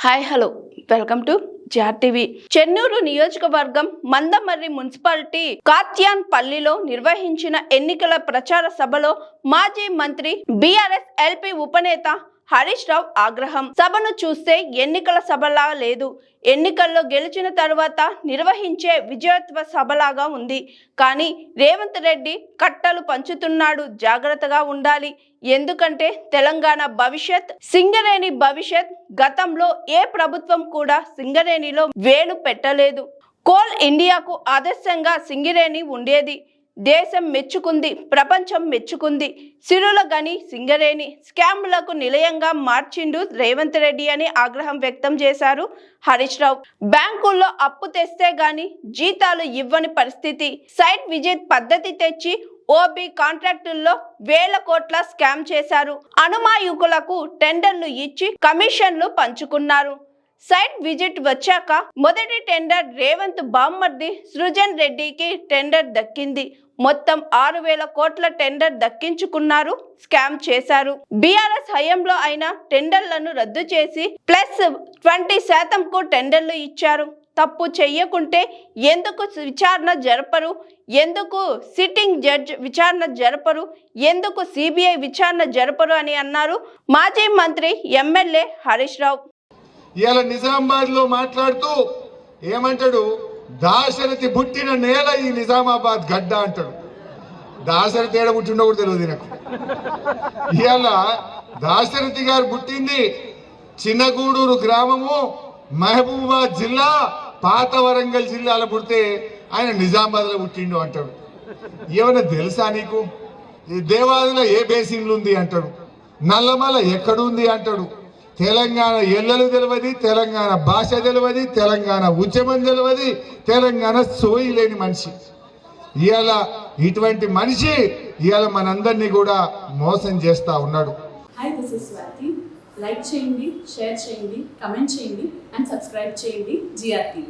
Hi hello. Welcome to జార్ TV. Chennur నియోజకవర్గం Mandamarri municipality కాత్యాన్ పల్లిలో నిర్వహించిన ఎన్నికల ప్రచార సభలో మాజీ మంత్రి బీఆర్ఎస్ ఎల్పీ ఉపనేత హరీష్ రావు ఆగ్రహం. సభను చూస్తే ఎన్నికల సభలా లేదు. ఎన్నికల్లో గెలిచిన తర్వాత నిర్వహించే విజయోత్సవ సభలాగా ఉంది. కానీ రేవంత్ రెడ్డి కట్టలు పంచుతున్నాడు. జాగ్రత్తగా ఉండాలి. ఎందుకంటే తెలంగాణ భవిష్యత్ సింగరేణి భవిష్యత్ గతంలో ఏ ప్రభుత్వం కూడా సింగరేణిలో వేలు పెట్టలేదు. కోల్ ఇండియాకు ఆదర్శంగా సింగరేణి ఉండేది. దేశం మెచ్చుకుంది ప్రపంచం మెచ్చుకుంది. సిరుల గని సింగరేణి స్కామ్లకు నిలయంగా మార్చిండు రేవంత్ రెడ్డి అని ఆగ్రహం వ్యక్తం చేశారు హరీష్ రావు. బ్యాంకుల్లో అప్పు తెస్తే గాని జీతాలు ఇవ్వని పరిస్థితి. సైట్ విజిట్ పద్ధతి తెచ్చి ఓబీ కాంట్రాక్టుల్లో వేల కోట్ల స్కామ్ చేశారు. అనుమాయుకులకు టెండర్లు ఇచ్చి కమిషన్లు పంచుకున్నారు. సైట్ విజిట్ వచ్చాక మొదటి టెండర్ రేవంత్ బామ్మర్ది సృజన్ రెడ్డికి టెండర్ దక్కింది. మొత్తం ఆరు వేల కోట్ల టెండర్ దక్కించుకున్నారు స్కామ్ చేశారు. బీఆర్ఎస్ హయంలో అయిన టెండర్లను రద్దు చేసి ప్లస్ ట్వంటీ శాతంకు టెండర్లు ఇచ్చారు. తప్పు చెయ్యకుంటే ఎందుకు విచారణ జరపరు? ఎందుకు సిట్టింగ్ జడ్జ్ విచారణ జరపరు? ఎందుకు సిబిఐ విచారణ జరపరు అని అన్నారు మాజీ మంత్రి ఎమ్మెల్యే హరీష్ రావు. ఇవాళ నిజామాబాద్లో మాట్లాడుతూ ఏమంటాడు? దాశరథి పుట్టిన నేల ఈ నిజామాబాద్ గడ్డ అంటాడు. దాశరథి ఏడ పుట్టిండో కూడా తెలియదు నాకు ఇవాళ దాశరథి గారు పుట్టింది చిన్నగూడూరు గ్రామము మహబూబాద్ జిల్లా పాత వరంగల్ జిల్లాలో పుడితే ఆయన నిజామాబాద్లో పుట్టిండు అంటాడు. ఏమైనా తెలుసా నీకు? ఈ దేవాదిలో ఏ బేసిన్లు ఉంది అంటాడు. నల్లమల ఎక్కడుంది అంటాడు. తెలంగాణ ఎల్లలు తెలియదు తెలంగాణ భాష తెలియదు తెలంగాణ ఉద్యమం తెలియదు తెలంగాణ సోయి లేని మనిషి. ఇవాళ ఇటువంటి మనిషి ఇవాళ మనందరినీ కూడా మోసం చేస్తా ఉన్నాడు. Hi this is Swathi like చేయండి షేర్ చేయండి కమెంట్ చేయండి అండ్ సబ్స్క్రైబ్ చేయండి జిఆర్టీ